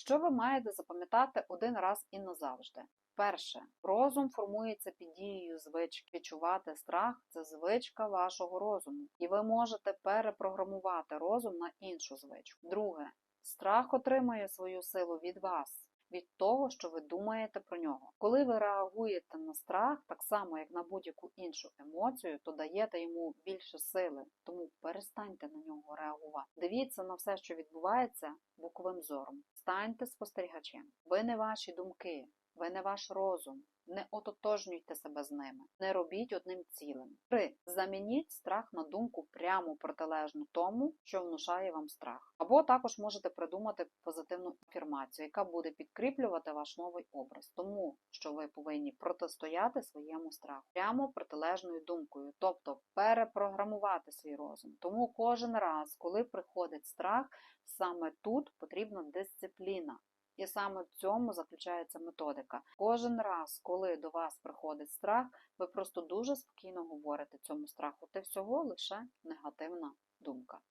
Що ви маєте запам'ятати один раз і назавжди? Перше, розум формується під дією звички. Відчувати страх це звичка вашого розуму, і ви можете перепрограмувати розум на іншу звичку. Друге, страх отримує свою силу від вас. Від того, що ви думаєте про нього. Коли ви реагуєте на страх, так само як на будь-яку іншу емоцію, то даєте йому більше сили, тому перестаньте на нього реагувати. Дивіться на все, що відбувається, боковим зором. Станьте спостерігачем. Ви не ваші думки, ви не ваш розум. Не ототожнюйте себе з ними, не робіть одним цілим. 3. Замініть страх на думку прямо протилежну тому, що внушає вам страх. Або також можете придумати позитивну афірмацію, яка буде підкріплювати ваш новий образ, тому що ви повинні протистояти своєму страху прямо протилежною думкою, тобто перепрограмувати свій розум. Тому кожен раз, коли приходить страх, саме тут потрібна дисципліна. І саме в цьому заключається методика. Кожен раз, коли до вас приходить страх, ви просто дуже спокійно говорите цьому страху. Це всього лише негативна думка.